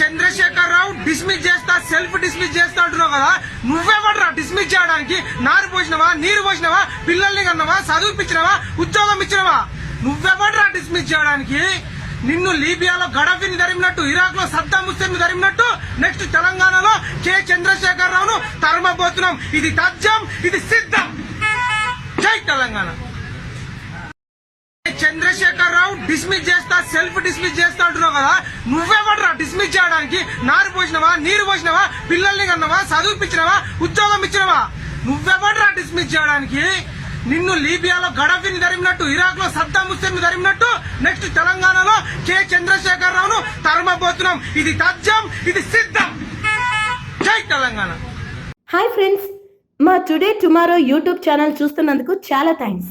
Chandrasekhar Rao dismiss చేస్తా self dismiss చేస్తా అంటున్నావు కదా. నువ్వెవడరా డిస్మిస్ చేయడానికి? నారు పోసినవా నీరు పోసినవా పిల్లల్ని కన్నావా చదివిపించినవా ఉద్యోగం ఇచ్చినవా? నువ్వెవడరా డిస్మిస్ చేయడానికి? నిన్ను లీబియాలో గడఫీని తరిమినట్టు ఇరాక్లో సద్దాం హుస్సేన్ తరిమినట్టు నెక్స్ట్ తెలంగాణలో కె చంద్రశేఖర్ రావును తరమబోతున్నాం. ఇది తథ్యం ఇది సిద్ధం. జై తెలంగాణ. చంద్రశేఖర్ రావు డిస్మిస్ చేస్తా సెల్ఫ్ డిస్మిస్ చేస్తా అంటున్నావు కదా. నువ్వెవడరా డిస్మిస్ చేయడానికి? నారు పోసినవా? నీరు పోసినవా? పిల్లల్ని కన్నావా? చదువుపించినవా ఉద్యోగం ఇచ్చినవా? నువ్వెవడరా డిస్మిస్ చేయడానికి? నిన్ను లీబియాలో గడఫిని తరిమినట్టు ఇరాక్లో సద్దాం హుస్సేన్ తరిమినట్టు నెక్స్ట్ తెలంగాణలో కె. చంద్రశేఖర్ రావును తరమబోతున్నాం. ఇది తథ్యం ఇది సిద్ధం. జై తెలంగాణ. హాయ్ ఫ్రెండ్స్ మా టుడే టుమారో యూట్యూబ్ ఛానల్ చూస్తున్నందుకు చాలా థ్యాంక్స్